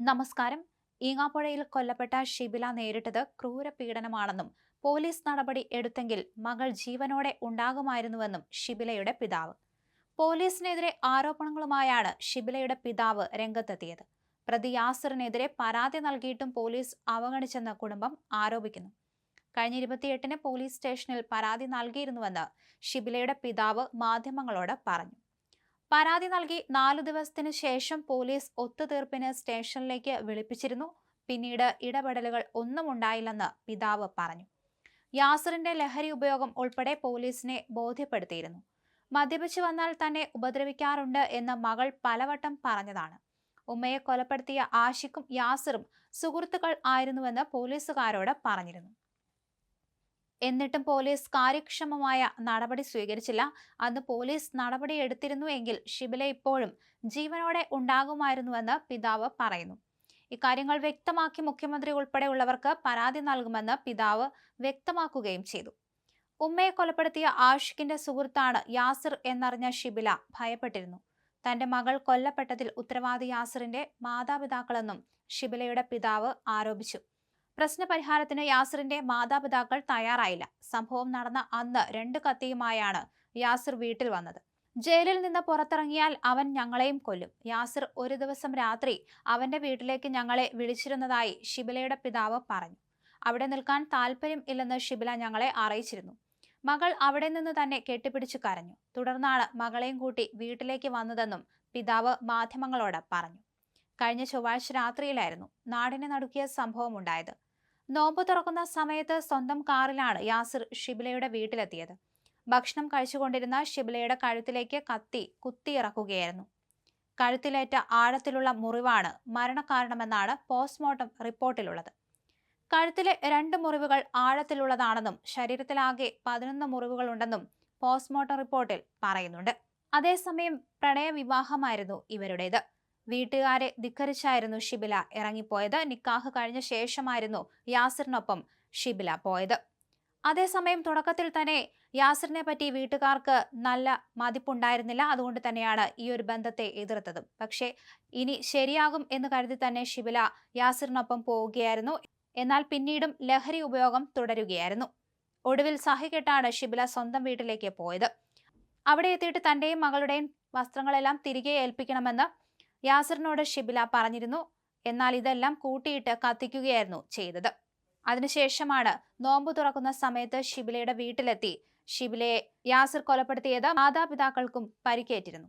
നമസ്കാരം. ഈങ്ങാപ്പുഴയിൽ കൊല്ലപ്പെട്ട ഷിബില നേരിട്ടത് ക്രൂരപീഡനമാണെന്നും പോലീസ് നടപടി എടുത്തെങ്കിൽ മകൾ ജീവനോടെ ഉണ്ടാകുമായിരുന്നുവെന്നും ഷിബിലയുടെ പിതാവ്. പോലീസിനെതിരെ ആരോപണങ്ങളുമായാണ് ഷിബിലയുടെ പിതാവ് രംഗത്തെത്തിയത്. പ്രതി യാസറിനെതിരെ പരാതി നൽകിയിട്ടും പോലീസ് അവഗണിച്ചെന്ന് കുടുംബം ആരോപിക്കുന്നു. കഴിഞ്ഞ ഇരുപത്തിയെട്ടിന് പോലീസ് സ്റ്റേഷനിൽ പരാതി നൽകിയിരുന്നുവെന്ന് ഷിബിലയുടെ പിതാവ് മാധ്യമങ്ങളോട് പറഞ്ഞു. പരാതി നൽകി നാലു ദിവസത്തിനു ശേഷം പോലീസ് ഒത്തുതീർപ്പിന് സ്റ്റേഷനിലേക്ക് വിളിപ്പിച്ചിരുന്നു. പിന്നീട് ഇടപെടലുകൾ ഒന്നും ഉണ്ടായില്ലെന്ന് പിതാവ് പറഞ്ഞു. യാസറിന്റെ ലഹരി ഉപയോഗം ഉൾപ്പെടെ പോലീസിനെ ബോധ്യപ്പെടുത്തിയിരുന്നു. മദ്യപിച്ചു വന്നാൽ തന്നെ ഉപദ്രവിക്കാറുണ്ട് എന്ന് മകൾ പലവട്ടം പറഞ്ഞതാണ്. ഉമ്മയെ കൊലപ്പെടുത്തിയ ആഷിക്കും യാസറും സുഹൃത്തുക്കൾ ആയിരുന്നുവെന്ന് പോലീസുകാരോട് പറഞ്ഞിരുന്നു. എന്നിട്ടും പോലീസ് കാര്യക്ഷമമായ നടപടി സ്വീകരിച്ചില്ല. അന്ന് പോലീസ് നടപടി എടുത്തിരുന്നു എങ്കിൽ ഷിബില ഇപ്പോഴും ജീവനോടെ ഉണ്ടാകുമായിരുന്നുവെന്ന് പിതാവ് പറയുന്നു. ഇക്കാര്യങ്ങൾ വ്യക്തമാക്കി മുഖ്യമന്ത്രി ഉൾപ്പെടെയുള്ളവർക്ക് പരാതി നൽകുമെന്ന് പിതാവ് വ്യക്തമാക്കുകയും ചെയ്തു. ഉമ്മയെ കൊലപ്പെടുത്തിയ ആഷിഖിന്റെ സുഹൃത്താണ് യാസിർ എന്നറിഞ്ഞ ഷിബില ഭയപ്പെട്ടിരുന്നു. തന്റെ മകൾ കൊല്ലപ്പെട്ടതിൽ ഉത്തരവാദി യാസിറിന്റെ മാതാപിതാക്കളെന്നും ഷിബിലയുടെ പിതാവ് ആരോപിച്ചു. പ്രശ്നപരിഹാരത്തിന് യാസിറിന്റെ മാതാപിതാക്കൾ തയ്യാറായില്ല. സംഭവം നടന്ന അന്ന് രണ്ട് കത്തിയുമായാണ് യാസിർ വീട്ടിൽ വന്നത്. ജയിലിൽ നിന്ന് പുറത്തിറങ്ങിയാൽ അവൻ ഞങ്ങളെയും കൊല്ലും. യാസിർ ഒരു ദിവസം രാത്രി അവന്റെ വീട്ടിലേക്ക് ഞങ്ങളെ വിളിച്ചിരുന്നതായി ഷിബിലയുടെ പിതാവ് പറഞ്ഞു. അവിടെ നിൽക്കാൻ താല്പര്യം ഇല്ലെന്ന് ഷിബില ഞങ്ങളെ അറിയിച്ചിരുന്നു. മകൾ അവിടെ നിന്ന് തന്നെ കെട്ടിപ്പിടിച്ചു കരഞ്ഞു. തുടർന്നാണ് മകളെയും കൂട്ടി വീട്ടിലേക്ക് വന്നതെന്നും പിതാവ് മാധ്യമങ്ങളോട് പറഞ്ഞു. കഴിഞ്ഞ ചൊവ്വാഴ്ച രാത്രിയിലായിരുന്നു നാടിനെ നടുക്കിയ സംഭവം ഉണ്ടായത് നോമ്പ് തുറക്കുന്ന സമയത്ത് സ്വന്തം കാറിലാണ് യാസിർ ഷിബിലയുടെ വീട്ടിലെത്തിയത്. ഭക്ഷണം കഴിച്ചുകൊണ്ടിരുന്ന ഷിബിലയുടെ കഴുത്തിലേക്ക് കത്തി കുത്തിയിറക്കുകയായിരുന്നു കഴുത്തിലേറ്റ ആഴത്തിലുള്ള മുറിവാണ് മരണകാരണമെന്നാണ് പോസ്റ്റ്മോർട്ടം റിപ്പോർട്ടിലുള്ളത്. കഴുത്തിലെ രണ്ട് മുറിവുകൾ ആഴത്തിലുള്ളതാണെന്നും ശരീരത്തിലാകെ പതിനൊന്ന് മുറിവുകളുണ്ടെന്നും പോസ്റ്റ്മോർട്ടം റിപ്പോർട്ടിൽ പറയുന്നുണ്ട്. അതേസമയം പ്രണയവിവാഹമായിരുന്നു ഇവരുടേത്. വീട്ടുകാരെ ധിക്കരിച്ചായിരുന്നു ഷിബില. ഇറങ്ങിപ്പോയത് നിക്കാഹ് കഴിഞ്ഞ ശേഷമായിരുന്നു യാസിറിനൊപ്പം ഷിബില പോയത്. അതേസമയം തുടക്കത്തിൽ തന്നെ യാസിറിനെ പറ്റി വീട്ടുകാർക്ക് നല്ല മതിപ്പുണ്ടായിരുന്നില്ല. അതുകൊണ്ട് തന്നെയാണ് ഈ ഒരു ബന്ധത്തെ എതിർത്തതും. പക്ഷേ ഇനി ശരിയാകും എന്ന് കരുതി തന്നെ ഷിബില യാസിറിനൊപ്പം പോവുകയായിരുന്നു. എന്നാൽ പിന്നീടും ലഹരി ഉപയോഗം തുടരുകയായിരുന്നു. ഒടുവിൽ സഹികെട്ടാണ് ഷിബില സ്വന്തം വീട്ടിലേക്ക് പോയത്. അവിടെ എത്തിയിട്ട് തന്റെയും മകളുടെയും വസ്ത്രങ്ങളെല്ലാം തിരികെ ഏൽപ്പിക്കണമെന്ന് യാസിറിനോട് ഷിബില പറഞ്ഞിരുന്നു എന്നാൽ ഇതെല്ലാം കൂട്ടിയിട്ട് കത്തിക്കുകയായിരുന്നു ചെയ്തത്. അതിനുശേഷമാണ് നോമ്പ് തുറക്കുന്ന സമയത്ത് ഷിബിലയുടെ വീട്ടിലെത്തി. ഷിബിലയെ യാസിർ കൊലപ്പെടുത്തിയത് മാതാപിതാക്കൾക്കും പരിക്കേറ്റിരുന്നു.